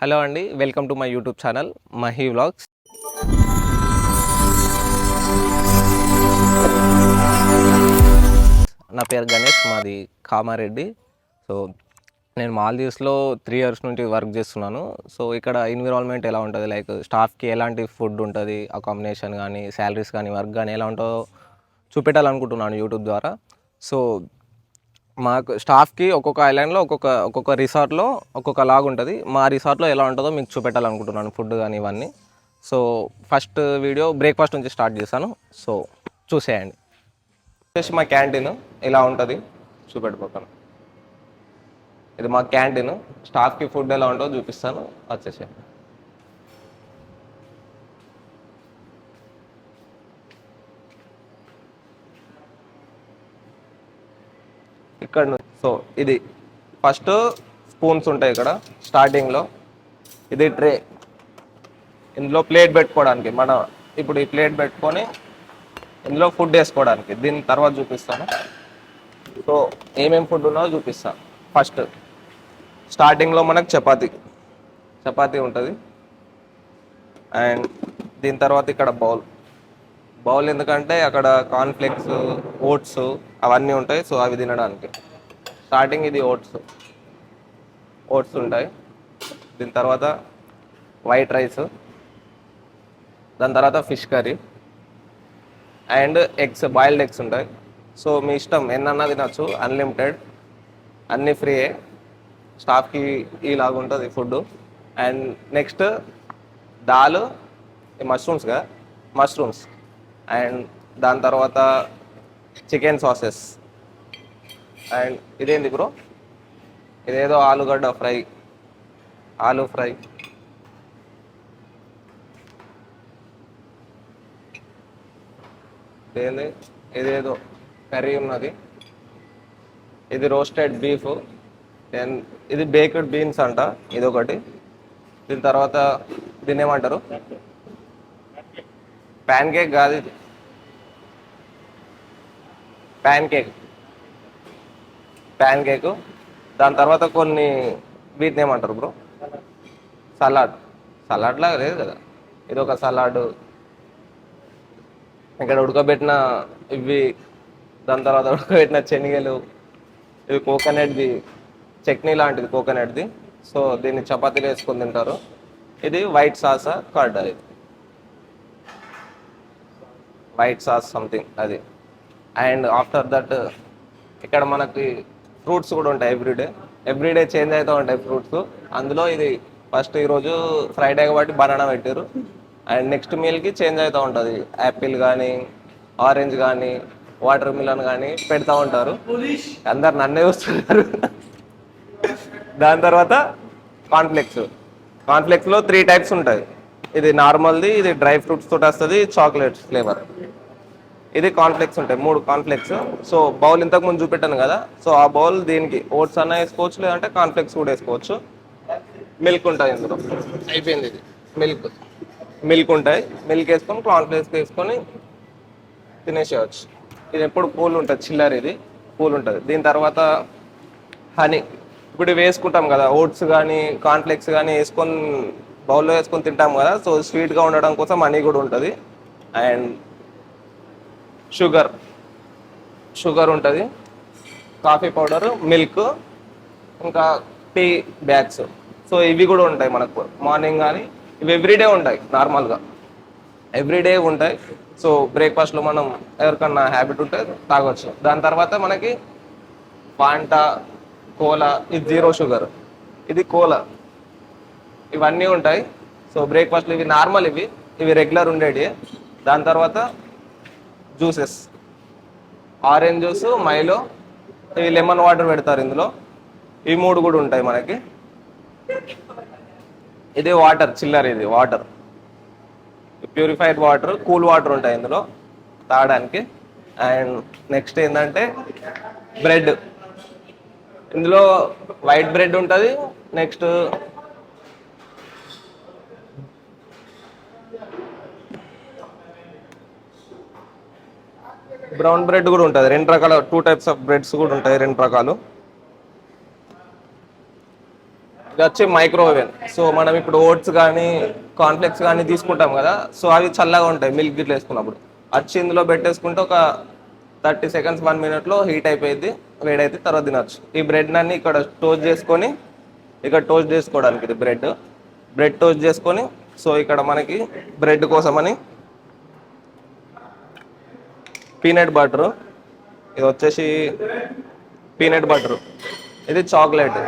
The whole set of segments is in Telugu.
హలో అండి welcome to my YouTube channel Mahi vlogs. నా పేరు గణేష్ మాది కామారెడ్డి. సో నేను మాల్దీవ్స్లో త్రీ ఇయర్స్ నుంచి వర్క్ చేస్తున్నాను. సో ఇక్కడ ఎన్విరాన్మెంట్ ఎలా ఉంటుంది? లైక్ స్టాఫ్కి ఎలాంటి ఫుడ్ ఉంటుంది? అకామిడేషన్ కానీ శాలరీస్ కానీ వర్క్ కానీ ఎలా ఉంటుందో చూపెట్టాలనుకుంటున్నాను యూట్యూబ్ ద్వారా. సో మాకు స్టాఫ్కి ఒక్కొక్క ఐలాండ్లో ఒక్కొక్క ఒక్కొక్క రిసార్ట్లో ఒక్కొక్క లాగా ఉంటుంది మా రిసార్ట్లో ఎలా ఉంటుందో మీకు చూపెట్టాలనుకుంటున్నాను ఫుడ్ కానీ ఇవన్నీ. సో ఫస్ట్ వీడియో బ్రేక్ఫాస్ట్ నుంచి స్టార్ట్ చేశాను. సో చూసేయండి. వచ్చేసి మా క్యాంటీన్ ఇలా ఉంటుంది? చూపెట్టిపోతాను ఇది మా క్యాంటీన్. స్టాఫ్కి ఫుడ్ ఎలా ఉంటుందో చూపిస్తాను. వచ్చేసేయండి. ఇక్కడ సో ఇది ఫస్ట్ స్పూన్స్ ఉంటాయి ఇక్కడ స్టార్టింగ్లో ఇది ట్రే. ఇందులో ప్లేట్ పెట్టుకోవడానికి మన ఇప్పుడు ఈ ప్లేట్ పెట్టుకొని ఇందులో ఫుడ్ వేసుకోవడానికి. దీని తర్వాత చూపిస్తాను. సో ఏమేమి ఫుడ్ ఉన్నదో చూపిస్తాను ఫస్ట్ స్టార్టింగ్లో మనకు చపాతీ. చపాతీ ఉంటుంది. అండ్ దీని తర్వాత ఇక్కడ బౌల్ బౌల్ ఎందుకంటే అక్కడ కార్న్ఫ్లెక్స్ ఓట్స్ అవన్నీ ఉంటాయి సో అవి తినడానికి. స్టార్టింగ్ ఇది ఓట్స్ ఓట్స్ ఉంటాయి. దీని తర్వాత వైట్ రైస్ దాని తర్వాత fish curry and eggs boiled eggs ఉంటాయి. సో మీ ఇష్టం ఎన్నన్నా తినచ్చు అన్లిమిటెడ్ అన్నీ ఫ్రీయే స్టాఫ్కి ఇలాగ ఉంటుంది ఫుడ్ అండ్ నెక్స్ట్ దాల్ మష్రూమ్స్గా మష్రూమ్స్ అండ్ దాని తర్వాత చికెన్ సాసెస్. అండ్ ఇదేంటి బ్రో? ఇదేదో ఆలుగడ్డ ఫ్రై. ఆలు ఫ్రై. ఇదేంది? ఇదేదో కర్రీ ఉన్నది. ఇది రోస్టెడ్ బీఫ్. దెన్ ఇది బేక్డ్ బీన్స్ అంట ఇది ఒకటి దీని తర్వాత దీన్ని ఏమంటారు ప్యాన్ కేక్ కాదు ఇది. ప్యాన్ కేక్ ప్యాన్ కేక్ దాని తర్వాత కొన్ని వీటిని ఏమంటారు బ్రో? సలాడ్ సలాడ్ లాగా లేదు కదా. ఇది ఒక సలాడ్ ఇక్కడ ఉడకబెట్టిన ఇవి దాని తర్వాత ఉడకబెట్టిన శనగలు ఇవి కోకోనట్ది చట్నీ లాంటిది కోకోనట్ది సో దీన్ని చపాతీలు వేసుకొని తింటారు. ఇది వైట్ సాసా కర్డ్ ఇది వైట్ సాస్ సంథింగ్ అది. అండ్ ఆఫ్టర్ దట్ ఇక్కడ మనకి ఫ్రూట్స్ కూడా ఉంటాయి ఎవ్రీడే ఎవ్రీడే చేంజ్ అవుతూ ఉంటాయి ఫ్రూట్స్ అందులో ఇది ఫస్ట్ ఈరోజు ఫ్రైడే కాబట్టి బనానా పెట్టారు అండ్ నెక్స్ట్ మీల్కి చేంజ్ అవుతూ ఉంటుంది. యాపిల్ కానీ ఆరెంజ్ కానీ వాటర్ మిలన్ కానీ పెడతా ఉంటారు. అందరు నన్నే వస్తున్నారు దాని తర్వాత కాన్ఫ్లెక్స్ కాన్ఫ్లెక్స్లో త్రీ టైప్స్ ఉంటాయి. ఇది నార్మల్ది ఇది డ్రై ఫ్రూట్స్ తోటి వస్తుంది చాక్లెట్ ఫ్లేవర్ ఇది కాన్ఫ్లెక్స్ ఉంటాయి మూడు కాన్ఫ్లెక్స్ సో బౌల్ ఇంతకు ముందు చూపెట్టాను కదా సో ఆ బౌల్ దీనికి ఓట్స్ అన్న వేసుకోవచ్చు లేదంటే కాన్ఫ్లెక్స్ కూడా వేసుకోవచ్చు. మిల్క్ ఉంటుంది ఇందులో. అయిపోయింది ఇది. మిల్క్ మిల్క్ ఉంటాయి. మిల్క్ వేసుకొని కాన్ఫ్లెక్స్ వేసుకొని తినేసేయచ్చు. ఇది ఎప్పుడు కూల్ ఉంటుంది చిల్లర్ ఇది. కూల్ ఉంటుంది. దీని తర్వాత హనీ ఇప్పుడు వేసుకుంటాం కదా ఓట్స్ కానీ కాన్ఫ్లెక్స్ కానీ వేసుకొని బౌల్లో వేసుకొని తింటాం కదా సో స్వీట్గా ఉండడం కోసం హనీ కూడా ఉంటుంది. And sugar. షుగర్ ఉంటుంది. కాఫీ పౌడర్ మిల్క్ ఇంకా టీ బ్యాగ్స్. సో ఇవి కూడా ఉంటాయి మనకు. మార్నింగ్ కానీ ఇవి ఎవ్రీడే ఉంటాయి నార్మల్గా. ఎవ్రీడే ఉంటాయి. సో బ్రేక్ఫాస్ట్లో మనం ఎవరికన్నా హ్యాబిట్ ఉంటే తాగొచ్చు. దాని తర్వాత మనకి పాంటా కోలా ఇది జీరో షుగర్. ఇది కోలా. ఇవన్నీ ఉంటాయి. సో బ్రేక్ఫాస్ట్లో ఇవి నార్మల్ ఇవి. ఇవి రెగ్యులర్ ఉండేవి దాని తర్వాత జ్యూసెస్. ఆరెంజ్ జ్యూస్ మైలో ఇవి లెమన్ వాటర్ పెడతారు ఇందులో. ఈ మూడు కూడా ఉంటాయి మనకి. ఇది వాటర్ చిల్లర్ ఇది water. Purified water cool water ఉంటాయి ఇందులో తాగడానికి. అండ్ నెక్స్ట్ ఏంటంటే బ్రెడ్. ఇందులో వైట్ బ్రెడ్ ఉంటుంది. నెక్స్ట్ బ్రౌన్ బ్రెడ్ కూడా ఉంటుంది. రెండు రకాల టూ టైప్స్ ఆఫ్ బ్రెడ్స్ కూడా ఉంటాయి రెండు రకాలు. ఇది వచ్చి మైక్రోవేవ్ సో మనం ఇప్పుడు ఓట్స్ కానీ కాన్ఫ్లెక్స్ కానీ తీసుకుంటాం కదా సో అవి చల్లగా ఉంటాయి మిల్క్ గిట్ల వేసుకున్నప్పుడు. వచ్చి ఇందులో పెట్టేసుకుంటే ఒక థర్టీ సెకండ్స్ వన్ మినిట్లో హీట్ అయిపోయింది వేడైతే తర్వాత తినొచ్చు. ఈ బ్రెడ్ అన్ని ఇక్కడ టోస్ట్ చేసుకొని ఇక్కడ టోస్ట్ చేసుకోవడానికి ఇది బ్రెడ్ బ్రెడ్ టోస్ట్ చేసుకొని సో ఇక్కడ మనకి బ్రెడ్ కోసమని పీనట్ బటర్. ఇది వచ్చేసి పీనట్ బటర్. ఇది చాక్లెట్.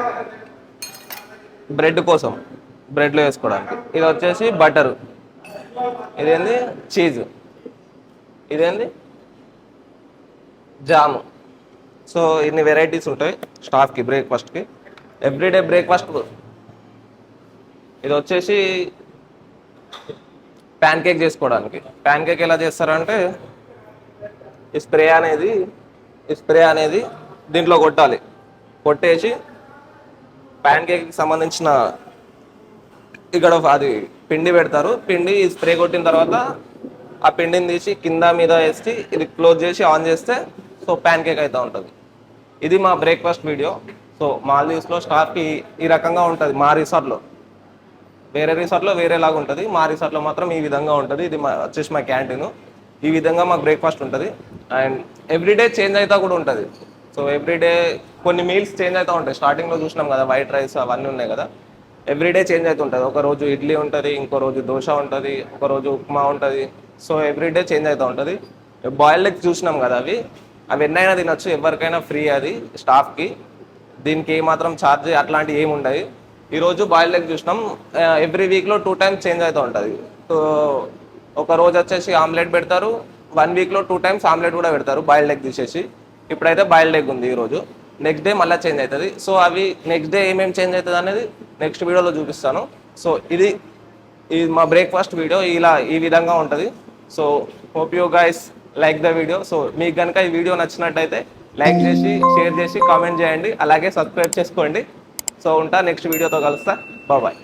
బ్రెడ్ కోసం. బ్రెడ్లో వేసుకోవడానికి. ఇది వచ్చేసి బటర్. ఇదేంది? చీజ్. ఇదేంది? జాము. సో ఇన్ని వెరైటీస్ ఉంటాయి స్టాఫ్కి బ్రేక్ఫాస్ట్కి. Everyday breakfast. ఇది వచ్చేసి ప్యాన్ కేక్ చేసుకోవడానికి. ప్యాన్ కేక్ ఎలా చేస్తారంటే ఈ స్ప్రే అనేది ఈ స్ప్రే అనేది దీంట్లో కొట్టాలి. కొట్టేసి ప్యాన్ కేక్కి సంబంధించిన ఇక్కడ అది పిండి పెడతారు. పిండి స్ప్రే కొట్టిన తర్వాత ఆ పిండిని తీసి కింద మీద వేసి ఇది క్లోజ్ చేసి ఆన్ చేస్తే సో ప్యాన్ కేక్ అయితే ఉంటుంది. ఇది మా బ్రేక్ఫాస్ట్ వీడియో. సో మాల్దీవ్స్లో స్టాఫ్కి ఈ రకంగా ఉంటుంది మా రిసార్ట్లో. వేరే రిసార్ట్లో వేరేలాగా ఉంటుంది. మా రిసార్ట్లో మాత్రం ఈ విధంగా ఉంటుంది. ఇది మా వచ్చేసి మా క్యాంటీన్. ఈ విధంగా మాకు బ్రేక్ఫాస్ట్ ఉంటుంది. అండ్ ఎవ్రీడే చేంజ్ అవుతా కూడా ఉంటుంది. సో ఎవ్రీడే కొన్ని మీల్స్ చేంజ్ అవుతూ ఉంటాయి. స్టార్టింగ్లో చూసినాం కదా వైట్ రైస్ అవన్నీ ఉన్నాయి కదా ఎవ్రీడే చేంజ్ అవుతుంటుంది ఒక రోజు ఇడ్లీ ఉంటుంది ఇంకో రోజు దోశ ఉంటుంది ఒక రోజు ఉప్మా ఉంటుంది. సో ఎవ్రీడే చేంజ్ అవుతూ ఉంటుంది. బాయిల్డ్ ఎగ్ చూసినాం కదా అవి. అవి ఎన్నైనా తినొచ్చు ఎవరికైనా ఫ్రీ అది స్టాఫ్కి. దీనికి ఏమాత్రం ఛార్జ్ అట్లాంటివి ఏమి ఉండవు ఈరోజు బాయిల్డ్ ఎగ్ చూసినాం. ఎవ్రీ వీక్లో టూ టైమ్స్ చేంజ్ అవుతూ ఉంటుంది. సో ఒక రోజు వచ్చేసి ఆమ్లెట్ పెడతారు వన్ వీక్లో టూ టైమ్స్ ఆమ్లెట్ కూడా పెడతారు బాయిల్డ్ ఎగ్ తీసేసి. ఇప్పుడైతే బాయిల్డ్ ఎగ్ ఉంది ఈరోజు నెక్స్ట్ డే మళ్ళీ చేంజ్ అవుతుంది. సో అవి నెక్స్ట్ డే ఏమేమి చేంజ్ అవుతుంది అనేది నెక్స్ట్ వీడియోలో చూపిస్తాను. సో ఇది ఇది మా బ్రేక్ఫాస్ట్ వీడియో ఇలా ఈ విధంగా ఉంటుంది. So hope you guys like the video so మీకు కనుక ఈ వీడియో నచ్చినట్టయితే లైక్ చేసి షేర్ చేసి కామెంట్ చేయండి. అలాగే సబ్స్క్రైబ్ చేసుకోండి. సో ఉంటా నెక్స్ట్ వీడియోతో కలుస్తా. బాయ్